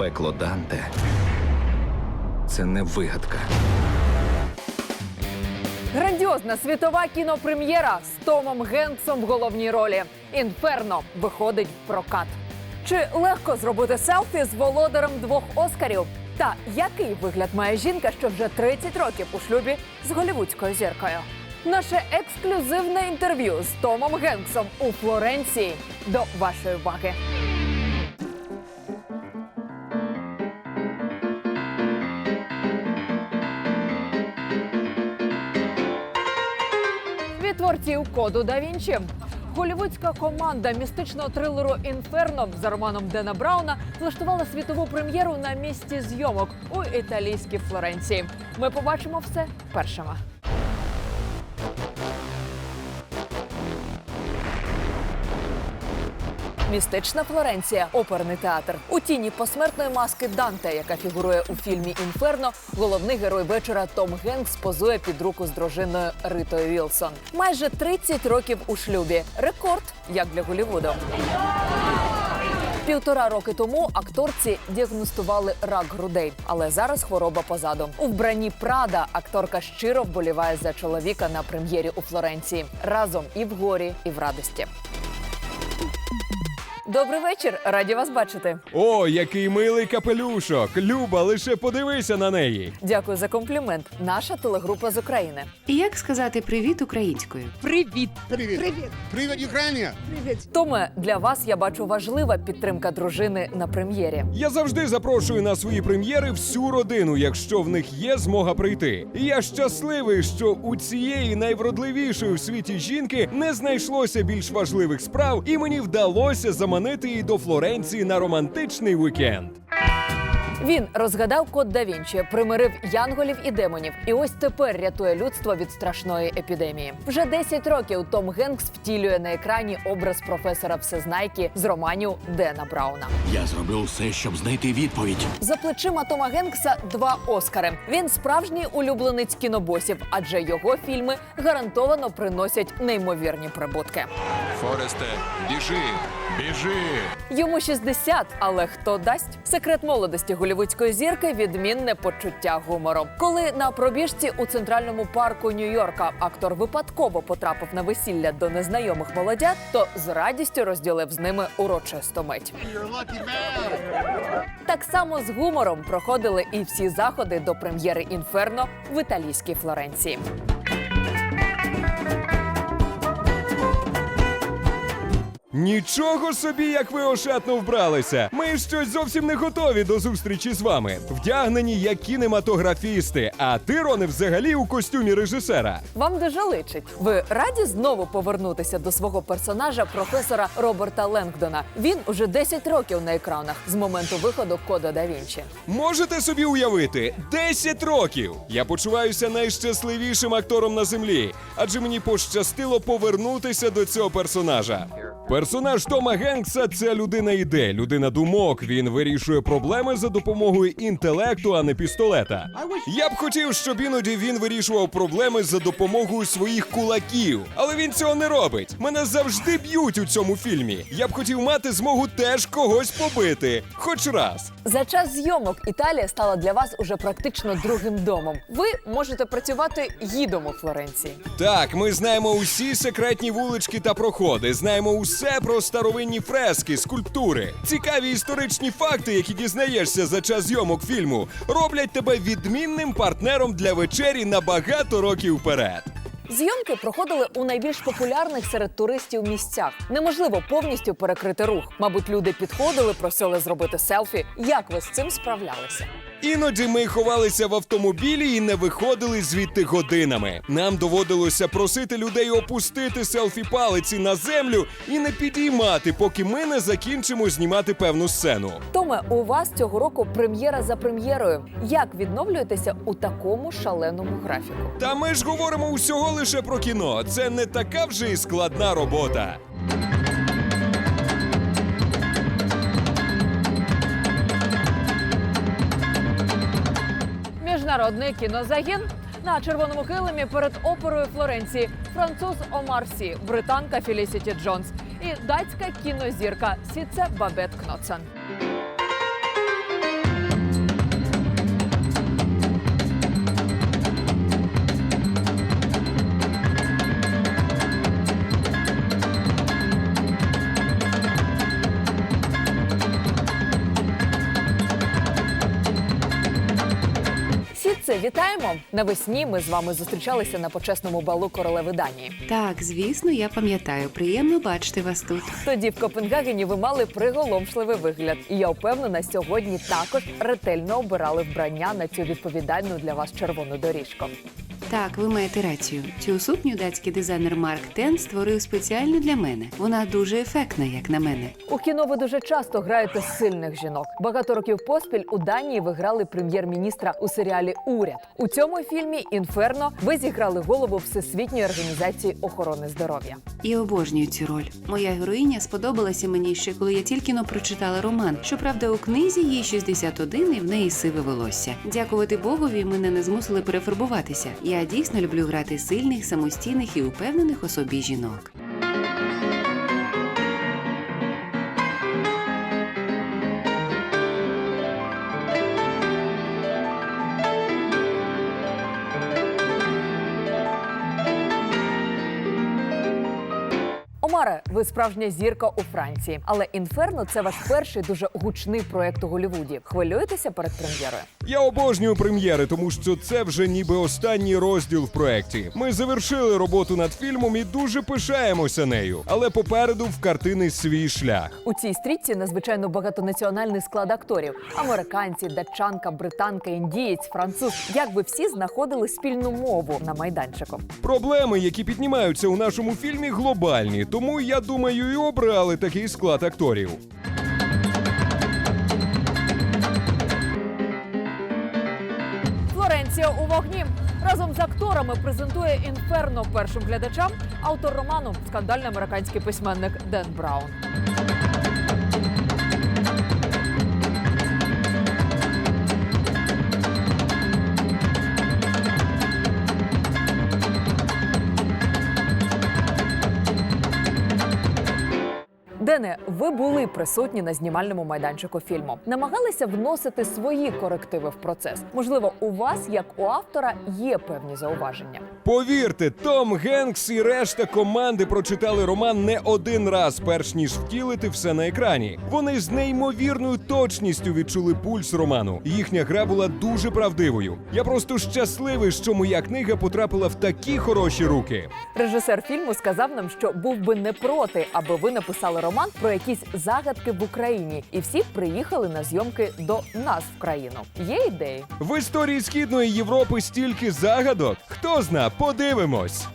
Пекло Данте це не вигадка. Грандіозна світова кінопрем'єра з Томом Генксом в головній ролі. Інферно виходить в прокат. Чи легко зробити селфі з володарем двох Оскарів? Та який вигляд має жінка, що вже 30 років у шлюбі з голівудською зіркою? Наше ексклюзивне інтерв'ю з Томом Генксом у Флоренції до вашої уваги. Творців коду да Вінчі. Голівудська команда містичного трилеру Інферно за романом Дена Брауна влаштувала світову прем'єру на місці зйомок у італійській Флоренції. Ми побачимо все першими. Містична Флоренція, оперний театр. У тіні посмертної маски Данте, яка фігурує у фільмі Інферно, головний герой вечора Том Генкс позує під руку з дружиною Ритою Вілсон. Майже 30 років у шлюбі. Рекорд як для Голлівуду. Півтора роки тому акторці діагностували рак грудей, але зараз хвороба позаду. У вбранні Прада акторка щиро вболіває за чоловіка на прем'єрі у Флоренції разом і в горі, і в радості. Добрий вечір, раді вас бачити. О, який милий капелюшок! Люба, лише подивися на неї. Дякую за комплімент. Наша телегрупа з України. І як сказати привіт українською? Привіт! Привіт. Привіт. Привіт, Україна. Томе, для вас я бачу важлива підтримка дружини на прем'єрі. Я завжди запрошую на свої прем'єри всю родину, якщо в них є змога прийти. І я щасливий, що у цієї найвродливішої в світі жінки не знайшлося більш важливих справ, і мені вдалося заманити її до Флоренції на романтичний вікенд. Він розгадав код да Вінчі, примирив янголів і демонів, і ось тепер рятує людство від страшної епідемії. Вже 10 років Том Генкс втілює на екрані образ професора Всезнайки з романів Дена Брауна. Я зроблю все, щоб знайти відповідь. За плечима Тома Генкса два Оскари. Він справжній улюбленець кінобосів, адже його фільми гарантовано приносять неймовірні прибутки. Форесте, біжи, біжи. Йому 60, але хто дасть? Секрет молодості голівудської зірки відмінне почуття гумору. Коли на пробіжці у центральному парку Нью-Йорка актор випадково потрапив на весілля до незнайомих молодят, то з радістю розділив з ними урочисту мить. Так само з гумором проходили і всі заходи до прем'єри Інферно в італійській Флоренції. Нічого собі, як ви ошатно вбралися. Ми щось зовсім не готові до зустрічі з вами. Вдягнені як кінематографісти, а ти, Роне, взагалі у костюмі режисера. Вам дуже личить. Ви раді знову повернутися до свого персонажа, професора Роберта Ленгдона. Він уже 10 років на екранах з моменту виходу кода да Вінчі. Можете собі уявити 10 років. Я почуваюся найщасливішим актором на землі, адже мені пощастило повернутися до цього персонажа. Персонаж Тома Генкса це людина ідей, людина думок. Він вирішує проблеми за допомогою інтелекту, а не пістолета. Я б хотів, щоб іноді він вирішував проблеми за допомогою своїх кулаків, але він цього не робить. Мене завжди б'ють у цьому фільмі. Я б хотів мати змогу теж когось побити, хоч раз. За час зйомок Італія стала для вас уже практично другим домом. Ви можете працювати гідом у Флоренції. Так, ми знаємо усі секретні вулички та проходи, знаємо усе про старовинні фрески, скульптури. Цікаві історичні факти, які дізнаєшся за час зйомок фільму, роблять тебе відмінним партнером для вечері на багато років вперед. Зйомки проходили у найбільш популярних серед туристів місцях. Неможливо повністю перекрити рух. Мабуть, люди підходили, просили зробити селфі. Як ви з цим справлялися? Іноді ми ховалися в автомобілі і не виходили звідти годинами. Нам доводилося просити людей опустити селфі палиці на землю і не підіймати, поки ми не закінчимо знімати певну сцену. Томе, у вас цього року прем'єра за прем'єрою. Як відновлюєтеся у такому шаленому графіку? Та ми ж говоримо усього лише про кіно. Це не така вже й складна робота. Міжнародний кінозагін на червоному килимі перед оперою Флоренції. Француз Омар Сі, британка Фелісіті Джонс і датська кінозірка Сіце Бабет Кноцен. Все, вітаємо! Навесні ми з вами зустрічалися на почесному балу королеви Данії. Так, звісно, я пам'ятаю. Приємно бачити вас тут. Тоді в Копенгагені ви мали приголомшливий вигляд. І я впевнена, сьогодні також ретельно обирали вбрання на цю відповідальну для вас червону доріжку. Так, ви маєте рацію. Цю сукню датський дизайнер Марк Тен створив спеціально для мене. Вона дуже ефектна, як на мене. У кіно ви дуже часто граєте сильних жінок. Багато років поспіль у Данії ви грали прем'єр-міністра у серіалі Уряд. У цьому фільмі Інферно ви зіграли голову Всесвітньої організації охорони здоров'я. І обожнюю цю роль. Моя героїня сподобалася мені ще коли я тільки но прочитала роман. Щоправда, у книзі їй 61 і в неї сиве волосся. Дякувати Богові, мене не змусили перефарбуватися. Я дійсно люблю грати сильних, самостійних і упевнених у собі жінок. Омаре, ви справжня зірка у Франції, але інферно це ваш перший дуже гучний проект у Голлівуді. Хвилюєтеся перед прем'єрою? Я обожнюю прем'єри, тому що це вже ніби останній розділ в проєкті. Ми завершили роботу над фільмом і дуже пишаємося нею. Але попереду в картини свій шлях. У цій стрічці надзвичайно багатонаціональний склад акторів: американці, датчанка, британка, індієць, француз. Як ви всі знаходили спільну мову на майданчику? Проблеми, які піднімаються у нашому фільмі, глобальні, тому я думаю, і обрали такий склад акторів. Флоренція у вогні разом з акторами презентує інферно першим глядачам автор роману скандальний американський письменник Ден Браун. Дене, ви були присутні на знімальному майданчику фільму. Намагалися вносити свої корективи в процес. Можливо, у вас, як у автора, є певні зауваження. Повірте, Том Генкс і решта команди прочитали роман не один раз, перш ніж втілити все на екрані. Вони з неймовірною точністю відчули пульс роману. Їхня гра була дуже правдивою. Я просто щасливий, що моя книга потрапила в такі хороші руки. Режисер фільму сказав нам, що був би не проти, аби ви написали роман про якісь загадки в Україні, і всі приїхали на зйомки до нас в країну. Є ідеї? В історії східної Європи стільки загадок. Хто зна, подивимось.